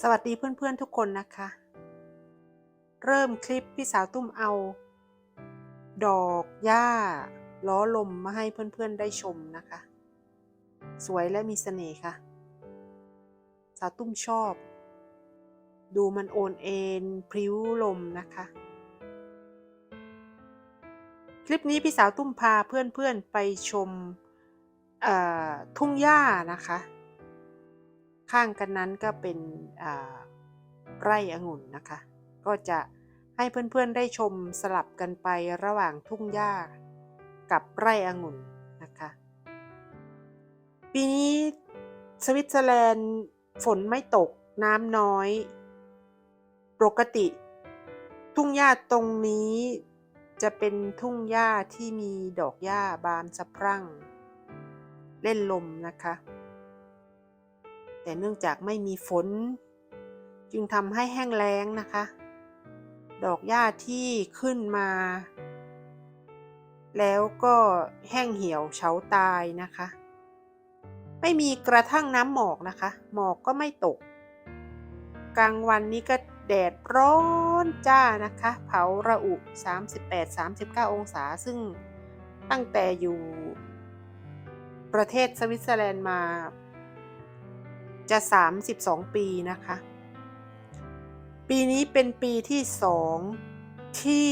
สวัสดีเพื่อนๆทุกคนนะคะ เริ่มคลิปพี่สาวตุ้มเอา ดอกหญ้า ล้อลมมาให้เพื่อนๆได้ชมนะคะ สวยและมีเสน่ห์ค่ะ สาวตุ้มชอบ ดูมันโอนเอ็นพริ้วลมนะคะ คลิปนี้พี่สาวตุ้มพาเพื่อนๆไปชมทุ่งหญ้านะคะ ข้างกันนั้นก็เป็นไร่องุ่นนะคะ ก็จะให้เพื่อนๆได้ชมสลับกันไประหว่างทุ่งหญ้ากับไร่องุ่นนะคะ ปีนี้สวิตเซอร์แลนด์ฝนไม่ตกน้ำน้อย ปกติ ทุ่งหญ้าตรงนี้จะเป็นทุ่งหญ้าที่มีดอกหญ้าบานสะพรั่ง เล่นลมนะคะ แต่เนื่องจากไม่มีฝน จึงทำให้แห้งแล้งนะคะ ดอกหญ้าที่ขึ้นมา แล้วก็แห้งเหี่ยวเฉาตายนะคะ ไม่มีกระทั่งน้ำหมอกนะคะ หมอกก็ไม่ตก กลางวันนี้ก็แดดร้อนจ้านะคะ เผาระอุ 38-39 องศา ซึ่งตั้งแต่อยู่ประเทศสวิตเซอร์แลนด์มา จะ 32 ปีนะคะ ปีนี้เป็นปีที่สองที่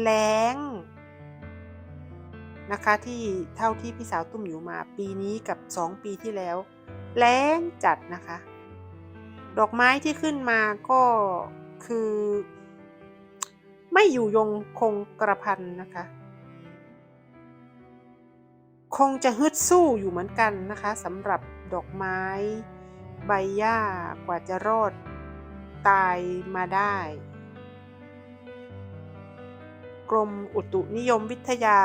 แล้งนะคะที่เท่าที่พี่สาวตุ้มอยู่มาปีนี้กับ 2 ปีที่แล้ว แล้งจัดนะคะ ดอกไม้ที่ขึ้นมาก็คือ ไม่อยู่ยงคงกระพันนะคะ คงจะฮึดสู้อยู่เหมือนกันนะคะสำหรับดอกไม้ ใบหญ้ากว่าจะรอด ตายมาได้ กรมอุตุนิยมวิทยา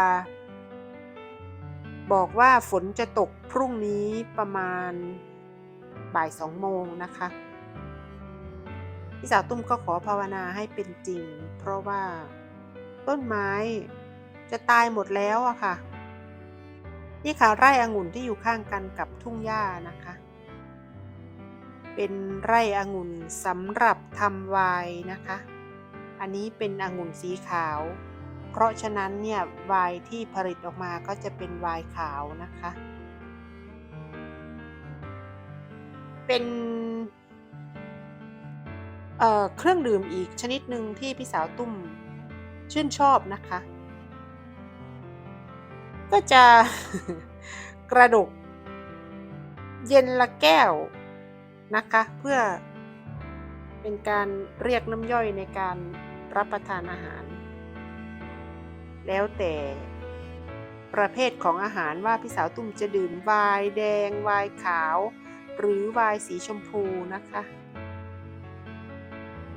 บอกว่าฝนจะตกพรุ่งนี้ประมาณบ่ายสองโมงนะคะพี่สาวตุ้มก็ขอภาวนาให้เป็นจริง เพราะว่าต้นไม้จะตายหมดแล้วอะค่ะ นี่ค่ะไร่องุ่นที่อยู่ข้างกันกับทุ่งหญ้านะคะ เป็นไร่องุ่นสำหรับทำไวน์นะคะ อันนี้เป็นองุ่นสีขาว เพราะฉะนั้นเนี่ยไวน์ที่ผลิตออกมาก็จะเป็นไวน์ขาวนะคะ เป็นเเครื่องดื่มอีกชนิดหนึ่งที่พี่สาวตุ้มชื่นชอบนะคะ ก็จะกระดกเย็นละแก้ว นะคะ เพื่อเป็นการเรียกน้ำย่อยในการรับประทานอาหาร แล้วแต่ประเภทของอาหารว่าพี่สาวตุ้มจะดื่มวน์แดงวน์ขาว หรือวน์สีชมพูนะคะ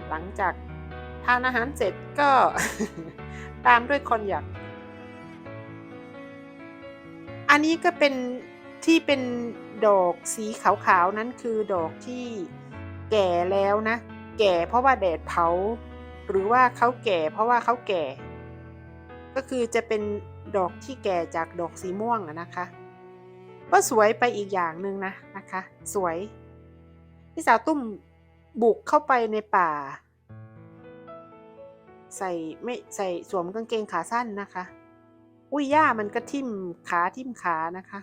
หลังจากทานอาหารเสร็จก็ตามด้วยคอนยักอันนี้ก็เป็น ที่เป็นดอกสีขาวๆนั้นคือดอกที่แก่แล้วนะ แก่เพราะว่าแดดเผา หรือว่าเขาแก่เพราะว่าเขาแก่ ก็คือจะเป็นดอกที่แก่จากดอกสีม่วงนะคะ ก็สวยไปอีกอย่างหนึ่งนะนะคะ สวยพี่สาวตุ้มบุกเข้าไปในป่า ใส่ไม่ใส่สวมกางเกงขาสั้นนะคะ อุ้ยหญ้ามันก็ทิ่มขาทิ่มขานะคะ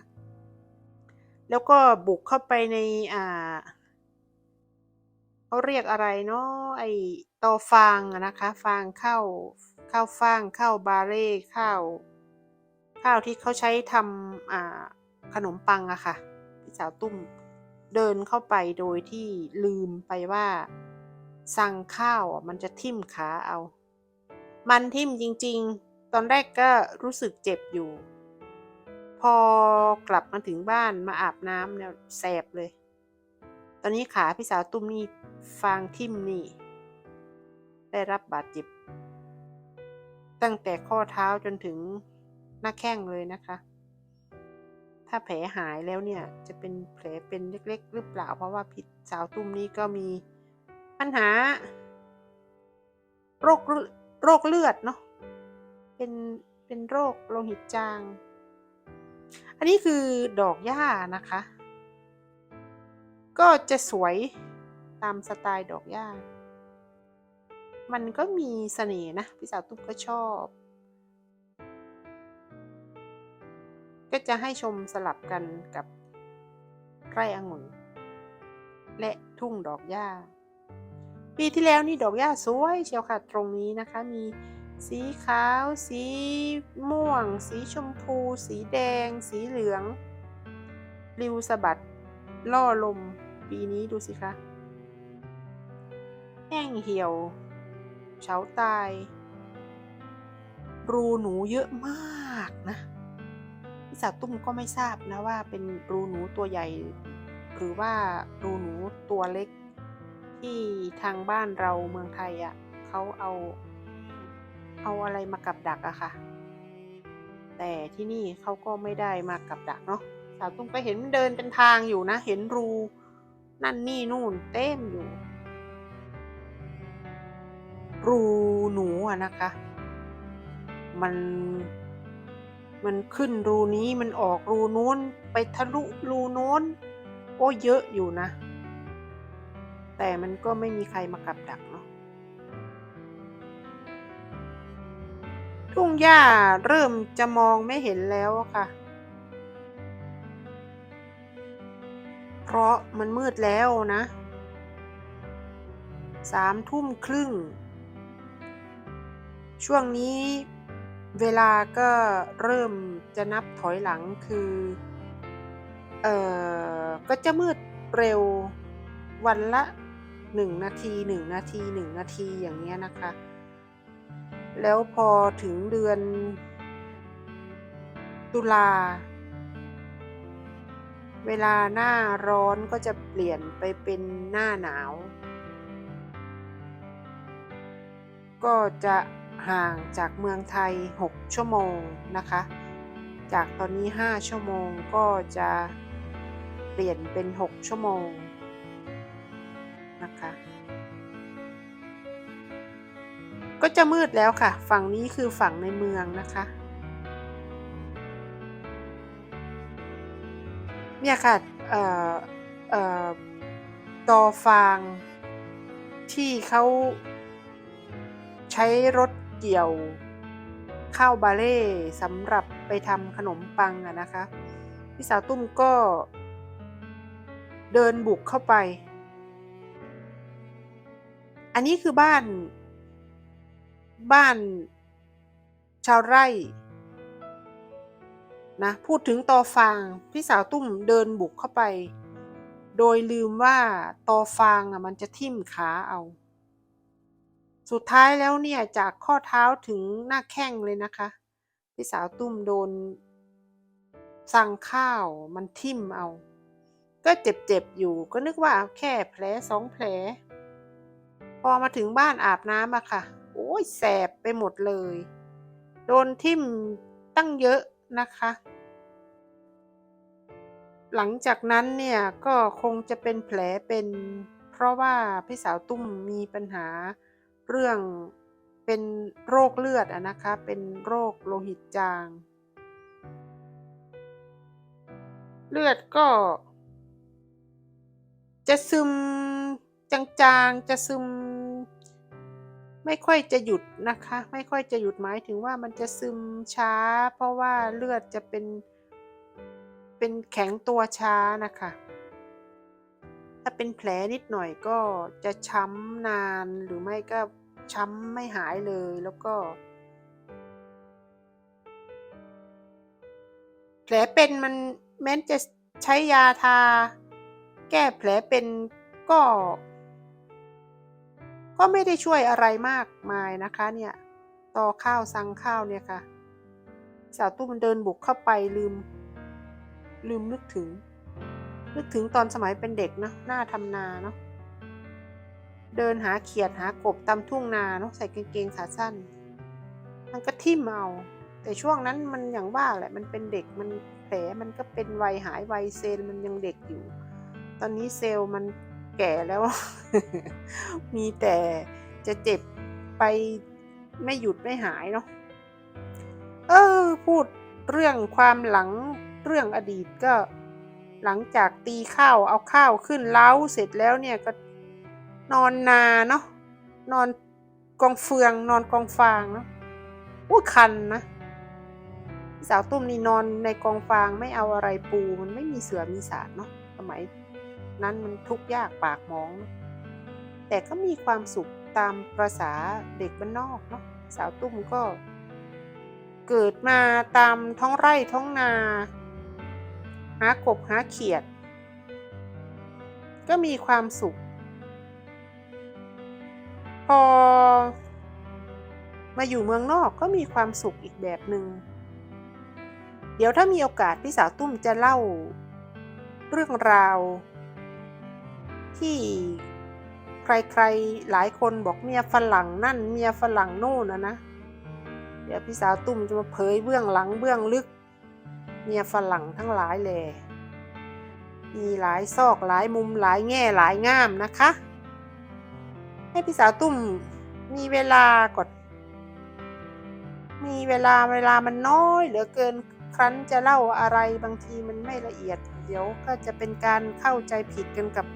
แล้วก็บุกเข้าไปในอ่าเขาเรียกอะไรเนาะไอตอฟางนะคะฟางข้าวข้าวฟางข้าวบาเร่ข้าวข้าวที่เขาใช้ทำอ่าขนมปังอะค่ะพี่สาวตุ้มเดินเข้าไปโดยที่ลืมไปว่า สั่งข้าวมันจะทิ่มขาเอา มันทิ่มจริง ๆ ตอนแรกก็รู้สึกเจ็บอยู่ พอกลับมาถึงบ้านมาอาบน้ำเนี่ยแสบเลย ตอนนี้ขาพี่สาวตุ้มนี่ฟางทิ่มนี่ ได้รับบาดเจ็บ ตั้งแต่ข้อเท้าจนถึงหน้าแข้งเลยนะคะ ถ้าแผลหายแล้วเนี่ยจะเป็นแผลเป็นเล็กๆ หรือเปล่า เพราะว่าพี่สาวตุ้มนี่ก็มีปัญหา โรคโรคเลือดเนาะ เป็นเป็นโรคโลหิตจาง อันนี้คือดอกหญ้านะคะ ก็จะสวยตามสไตล์ดอกหญ้า มันก็มีเสน่ห์นะ พี่สาวตุ๊กก็ชอบ ก็จะให้ชมสลับกันกับไร่องุ่น และทุ่งดอกหญ้า ปีที่แล้วนี่ดอกหญ้าสวยเชียวค่ะตรงนี้นะคะมี สีขาว สีม่วง สีชมพู สีแดง สีเหลืองริวสะบัด ล่อลม ปีนี้ดูสิคะ แห้งเหี่ยว เฉาตาย รูหนูเยอะมากนะพี่สาวตุ้มก็ไม่ทราบนะว่าเป็นรูหนูตัวใหญ่ หรือว่ารูหนูตัวเล็ก ที่ทางบ้านเราเมืองไทยอะ่ะเขาเอา เอาอะไรมากับดักอะค่ะ แต่ที่นี่เขาก็ไม่ได้มากับดักเนาะสาวตุ้มก็เห็นมันเดินเป็นทางอยู่นะ เห็นรูนั่นนี่นู่นเต็มอยู่ รูหนูอะนะคะ มันมันขึ้นรูนี้มันออกรูนู้น ไปทะลุรูโน้น โอ้เยอะอยู่นะ แต่มันก็ไม่มีใครมากับดักเนาะ ทุ่งหญ้าเริ่มจะมองไม่เห็นแล้วค่ะ เพราะมันมืดแล้วนะสามทุ่มครึ่ง ช่วงนี้เวลาก็เริ่มจะนับถอยหลังคือ เอ่อ ก็จะมืดเร็ววันละหนึ่งนาทีหนึ่งนาทีหนึ่งนาทีอย่างเงี้ยนะคะ แล้วพอถึงเดือนตุลา เวลาหน้าร้อนก็จะเปลี่ยนไปเป็นหน้าหนาว ก็จะห่างจากเมืองไทย 6 ชั่วโมงนะคะ จากตอนนี้ 5 ชั่วโมงก็จะเปลี่ยนเป็น 6 ชั่วโมงนะคะ ก็จะมืดแล้วค่ะ ฝั่งนี้คือฝั่งในเมืองนะคะ เนี่ยค่ะเอ่อเอ่อตอฟางที่เขาใช้รถเกี่ยวข้าวบาเล่สำหรับไปทำขนมปังอะนะคะ พี่สาวตุ้มก็เดินบุกเข้าไป อันนี้คือบ้าน บ้าน ชาวไร่นะพูดถึงตอฟางพี่สาวตุ้มเดินบุกเข้าไป โดยลืมว่าตอฟางอะมันจะทิ่มขาเอา สุดท้ายแล้วเนี่ยจากข้อเท้าถึงหน้าแข้งเลยนะคะ พี่สาวตุ้มโดน สั่งข้าวมันทิ่มเอา ก็เจ็บๆอยู่ก็นึกว่าแค่แผลสองแผล พอมาถึงบ้านอาบน้ำอะค่ะ โอ้ยแสบไปหมดเลย โดนทิ่มตั้งเยอะนะคะ หลังจากนั้นเนี่ยก็คงจะเป็นแผลเป็นเพราะว่าพี่สาวตุ้มมีปัญหาเรื่องเป็นโรคเลือดอะนะคะ เป็นโรคโลหิตจาง เลือดก็ จะซึมจางๆ จะซึม ไม่ค่อยจะหยุดนะคะ ไม่ค่อยจะหยุดหมายถึงว่ามันจะซึมช้า เพราะว่าเลือดจะเป็น เป็นแข็งตัวช้านะคะ ถ้าเป็นแผลนิดหน่อยก็จะช้ำนานหรือไม่ก็ช้ำไม่หายเลยแล้วก็ แผลเป็นมันแม้นจะใช้ยาทา แก้แผลเป็นก็ ก็ไม่ได้ช่วยอะไรมากมายนะคะเนี่ยต่อข้าวสั่งข้าวเนี่ยค่ะ สาวตุ้มเดินบุกเข้าไปลืม ลืมนึกถึง นึกถึงตอนสมัยเป็นเด็กเนาะหน้าทำนาเนาะเดินหาเขียดหากบตามทุ่งนาเนาะใส่กางเกงขาสั้น มันก็ทิ่มเอาแต่ช่วงนั้นมันอย่างว่าแหละมันเป็นเด็กมันแผลมันก็เป็นวัยหายวัยเซลล์มันยังเด็กอยู่ ตอนนี้เซลล์มัน แก่แล้ว มีแต่จะเจ็บไปไม่หยุดไม่หายเนาะ เออ พูดเรื่องความหลังเรื่องอดีตก็ หลังจากตีข้าวเอาข้าวขึ้นเล้าเสร็จแล้วเนี่ยก็นอนนาเนาะนอนกองเฟืองนอนกองฟางเนาะอู้คันนะสาวตุ้มนี่นอนในกองฟางไม่เอาอะไรปูมันไม่มีเสือมีสารเนาะสมัย นั้นมันทุกข์ยากปากมอง แต่ก็มีความสุขตามประษาเด็กบ้านนอกเนาะสาวตุ้มก็ เกิดมาตามท้องไร่ท้องนา หากบหาเขียด ก็มีความสุข พอ มาอยู่เมืองนอกก็มีความสุขอีกแบบหนึง่งเดี๋ยวถ้ามีโอกาสพี่สาวตุ้มจะเล่า เรื่องราว ที่ใครๆหลายคนบอกเมียฝรั่งนั่นเมียฝรั่งโน่นนะนะ เดี๋ยวพี่สาวตุ้มจะมาเผยเบื้องหลังเบื้องลึก เมียฝรั่งทั้งหลายแหล่มีหลายซอกหลายมุมหลายแง่หลายง่ามนะคะ ให้พี่สาวตุ้มมีเวลาก่อนมีเวลาเวลามันน้อยเหลือเกินครั้นจะเล่าอะไรบางทีมันไม่ละเอียด เดี๋ยวก็จะเป็นการเข้าใจผิดกันกับ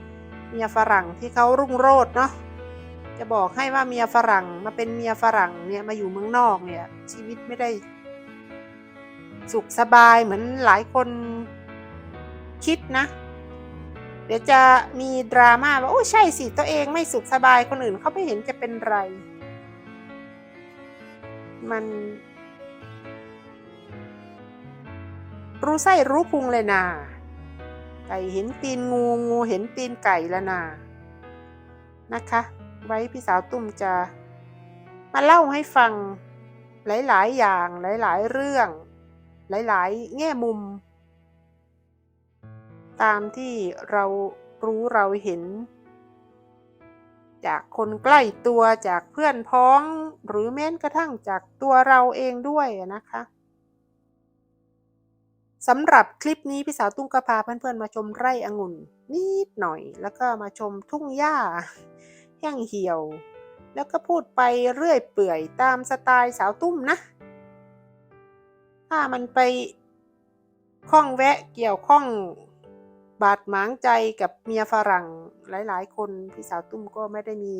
เมียฝรั่งที่เขารุ่งโรจน์เนาะจะบอกให้ว่าเมียฝรั่งมาเป็นเมียฝรั่งเนี่ยมาอยู่เมืองนอกเนี่ย ชีวิตไม่ได้ สุขสบายเหมือนหลายคนคิดนะ เดี๋ยวจะมีดราม่าว่าโอ้ใช่สิตัวเองไม่สุขสบายคนอื่นเขาไม่เห็นจะเป็นไร มัน รู้ไส้รู้พุงเลยนา ไก่เห็นตีนงูงูเห็นตีนไก่ล้วนา นะคะ ไว้พี่สาวตุ้มจะ มาเล่าให้ฟังหลาย ๆ อย่างหลาย ๆ เรื่อง หลาย ๆ แง่มุม ตามที่เรารู้เราเห็น จากคนใกล้ตัวจากเพื่อนพ้องหรือแม้กระทั่งจากตัวเราเองด้วยนะคะ สำหรับคลิปนี้พี่สาวตุ้งก็พาเพื่อนๆมาชมไร่องุ่นนิดหน่อย แล้วก็มาชมทุ่งหญ้าแห้งเหี่ยว แล้วก็พูดไปเรื่อยเปื่อยตามสไตล์สาวตุ้มนะ ถ้ามันไปข้องแวะเกี่ยวข้องบาดหมางใจกับเมียฝรั่งหลายๆ คนพี่สาวตุ้มก็ไม่ได้มี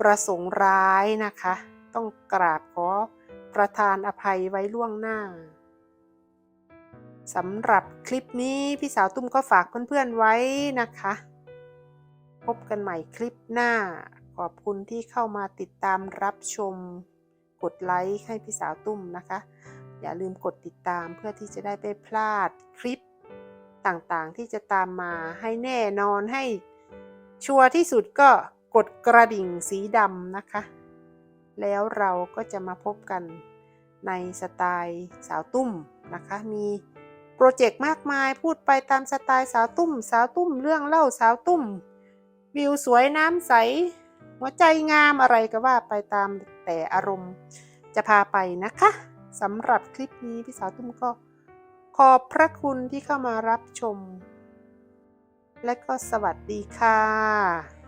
ประสงค์ร้ายนะคะ ต้องกราบขอประทานอภัยไว้ล่วงหน้า สำหรับคลิปนี้พี่สาวตุ้มก็ฝากเพื่อนๆไว้นะคะ พบกันใหม่คลิปหน้า ขอบคุณที่เข้ามาติดตามรับชม กดไลค์ให้พี่สาวตุ้มนะคะ อย่าลืมกดติดตามเพื่อที่จะได้ไม่พลาดคลิปต่างๆที่จะตามมาให้แน่นอนให้ชัวร์ที่สุดก็กดกระดิ่งสีดำนะคะ แล้วเราก็จะมาพบกันในสไตล์สาวตุ้มนะคะมี โปรเจกต์มากมายพูดไปตามสไตล์สาวตุ้ม สาวตุ้มเรื่องเล่าสาวตุ้ม วิวสวยน้ำใส หัวใจงามอะไรก็ว่าไปตามแต่อารมณ์จะพาไปนะคะสำหรับคลิปนี้พี่สาวตุ้มก็ขอบพระคุณที่เข้ามารับชม และก็สวัสดีค่ะ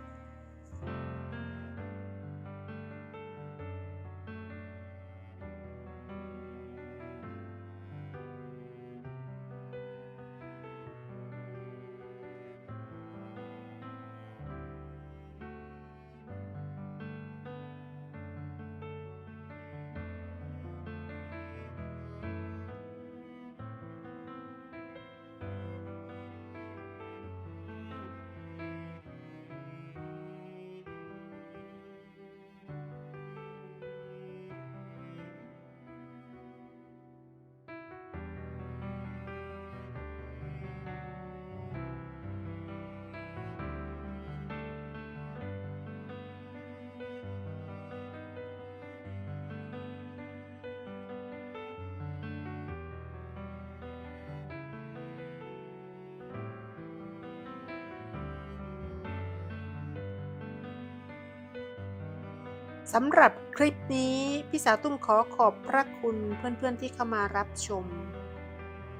สำหรับคลิปนี้พี่สาวตุ้มขอขอบพระคุณเพื่อนๆที่เข้ามารับชม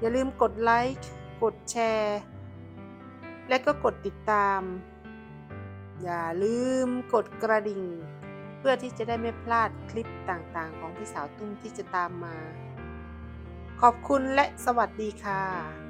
อย่าลืมกดไลค์กดแชร์ และก็กดติดตาม อย่าลืมกดกระดิ่ง เพื่อที่จะได้ไม่พลาดคลิปต่างๆ ของพี่สาวตุ้มที่จะตามมา ขอบคุณและสวัสดีค่ะ